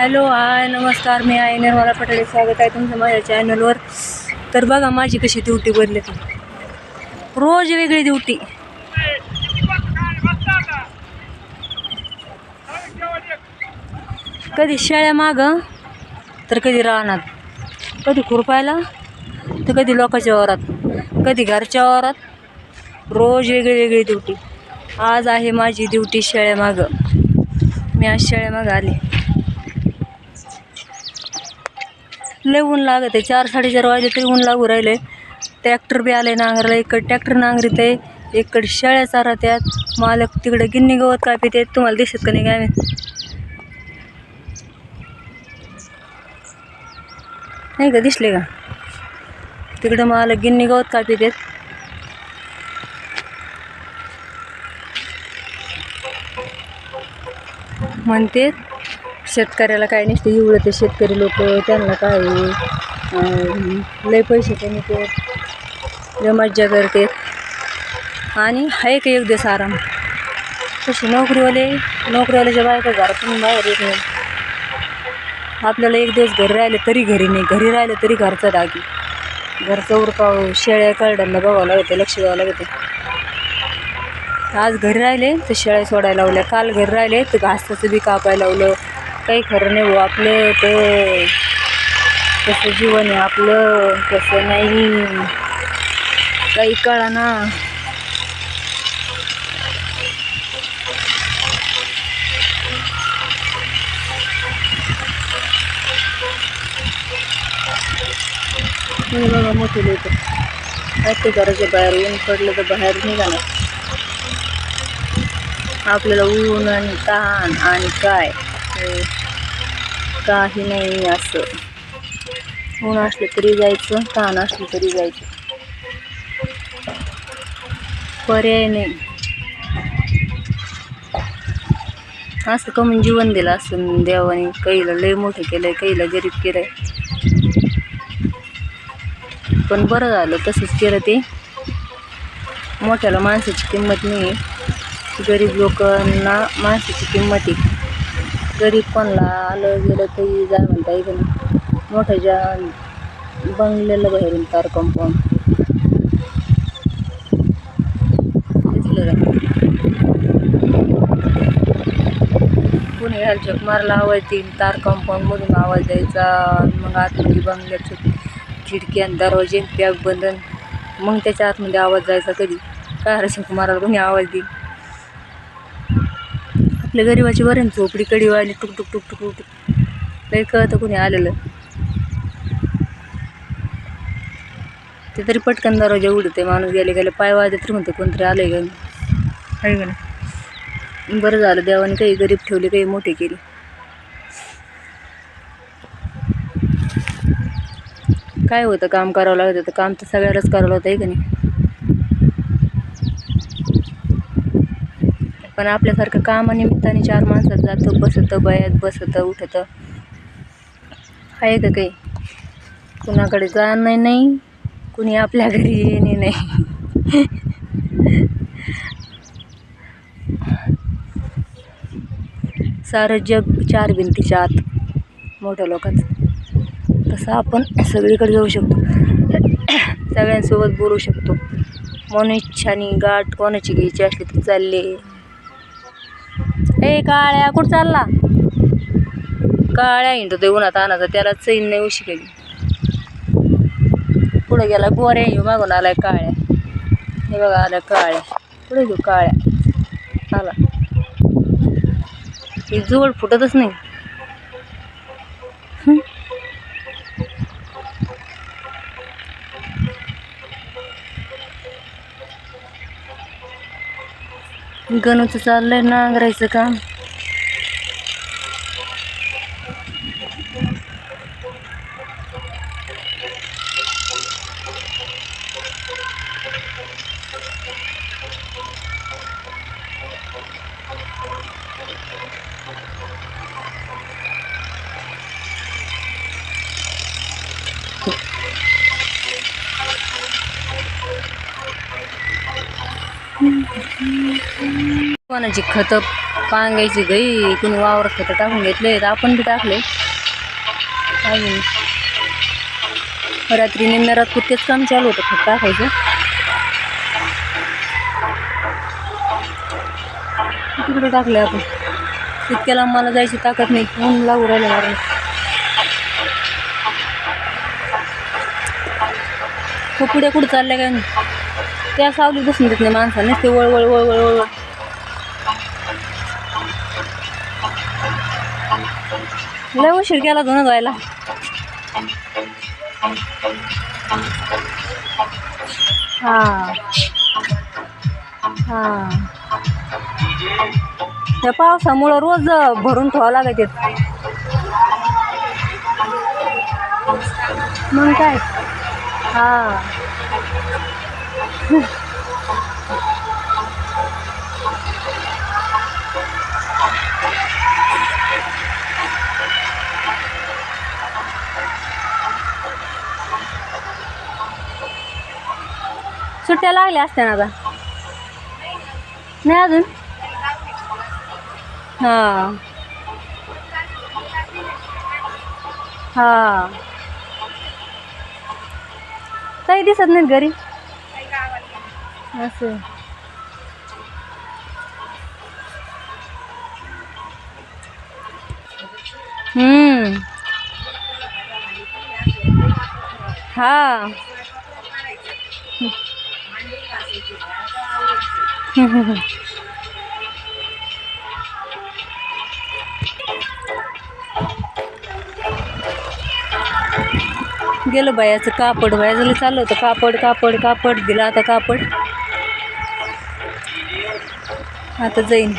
Hello hi नमस्कार मी आहे निर्मला पटेल स्वागत आहे तुमचं माझ्या चॅनलवर. तर बघा माझी कशी ड्युटी बदलली ती रोज वेगळी ड्युटी कधी शेळ्या मागं तर कधी रानात. कधी खुरपायला तर कधी लोकांच्या वावरात. कधी घरच्या वावरात. रोज वेगळी वेगळी ड्युटी आज आहे माझी ड्युटी शेळ्या मागं. मी आज शेळ्या मागं आली. लय ऊन लागत आहे. चार साडेचार वाजले तरी ऊन लागू राहिले. ट्रॅक्टर बी आले नांगरला. इकडे ट्रॅक्टर नांगरीत आहे. इकडे शेळ्या चारत्यात मालक तिकडे गिन्नी गवत कापीत आहेत. तुम्हाला दिसत का नाही काय नाही का? दिसले का? तिकडं मालक गिन्नी गवत कापीत आहेत. म्हणते शेतकऱ्याला काय नसते एवढं ते शेतकरी लोक त्यांना काय लय पैसे कमी ते. लय मज्जा करते. आणि आहे का एक दिवस आराम. तसे नोकरीवाले नोकरीवाल्याच्या बायका घरातून बाहेर येत नाही. आपल्याला एक दिवस घरी राहिले तरी घरी नाही. घरी राहिलं तरी घरचा डागी घरचं उरकाव शेळ्या करड्यांना बघावं लागते लक्ष द्यावं लागते. आज घरी राहिले तर शेळ्या सोडायला लावल्या. काल घरी राहिले तर घासाचं बी कापायला लावलं. काही खरं नाही हो आपलं तर कसं जीवन आहे आपलं कसं नाही. काही कळा ना. बघा मोठे लोक. ते घराच्या बाहेर ऊन पडलं तर बाहेर निघाणार आपल्याला ऊन आणि ताण आणि काय? आहे काही नाही असं. ऊन असलं तरी जायचं ताण असलं तरी जायचं. पर्याय नाही. असं कमी जीवन दिलं असं देवाने. कैला लय मोठं केलंय कैला गरीब केलंय. पण बरं झालं तसंच केलं ते. मोठ्याला माणसाची किंमत नाही आहे गरीब लोकांना माणसाची किंमत आहे. गरीब कोणला आलं गेलं तरी जाय म्हणता येत मोठं मोठ्याच्या बंगलेलं बाहेरून तार कंपाऊंड. दिसलं का? हलचक मारला आवाज येईल तार कंपाऊंडमधून आवाज द्यायचा मग आतमध्ये बंगल्याचं खिडकी आणि दरवाजे पॅक बंधन मग त्याच्या आतमध्ये आवाज जायचा कधी? काय हरशक मारायला कोणी आवाज देईल? आपल्या गरीबाची बरं झोपडी कडी वाढली टुक टुक टुक टुक टुक. लई कळतं कोणी आलेलं. ते तरी पटकन दरवाजा उडते माणूस गेले गेले पाय वाजले तरी म्हणते कोणतरी आलंय का आहे का नाही? बरं झालं देवाने काही गरीब ठेवले काही मोठे केले. काय होतं काम करावं लागत होतं काम तर सगळ्यालाच करावं होतं आहे का नाही? पण आपल्यासारखं कामानिमित्ताने चार माणसात जातं बसतं बयात बसतं उठतं. आहे का काही? कुणाकडे जाणं नाही कुणी आपल्या घरी येणे नाही. सारं जग चार भिंतीच्या आत मोठ्या लोकांचं. तसं आपण सगळीकडे जाऊ शकतो. सगळ्यांसोबत बोलू शकतो. मन इच्छानी गाठ कोणाची घ्यायची असली तर चालले. ए काळ्या कुठं चालला? काळ्या हिंडतो ते उन्हात आणाचा त्याला चैन नाही उशी केली. पुढे गेला गोऱ्या येऊ मागून आलाय काळ्या. हे बघा आल्या काळ्या. पुढे घेऊ काळ्या. आला. ही जोड फुटतच नाही. गणूचं चाललंय नांगरायचं काम. कोणाची खतं पांगायची गई कुणी वावर खतं टाकून घेतले तर आपण बी टाकले. अजून. रात्री निम्म्या कुठेच तेच काम चालू होतं खत टाकायचं. तिकडे टाकले आपण. इतक्याला मला जायची ताकद नाही ऊन लागू राहिलं मारून. कुठे पुढे कुठं चालल्या काय? त्या सावली बसून देत नाही माणसाने ते वळ वळ वळ वळ वळ. लय उशीर केला धुणं धुवायला हा. हा. त्या पावसामुळं रोज भरून ठेवावं लागायचे मग काय? हा. सुट्ट्या लागल्या असत्या ना आता. नाही अजून? हां. हां. काही दिसत नाहीत घरी? असं हम्म हा गेलं बायाचं कापड बाया झालं चाललं होतं कापड कापड कापड दिलं आता कापड. आता जाईन.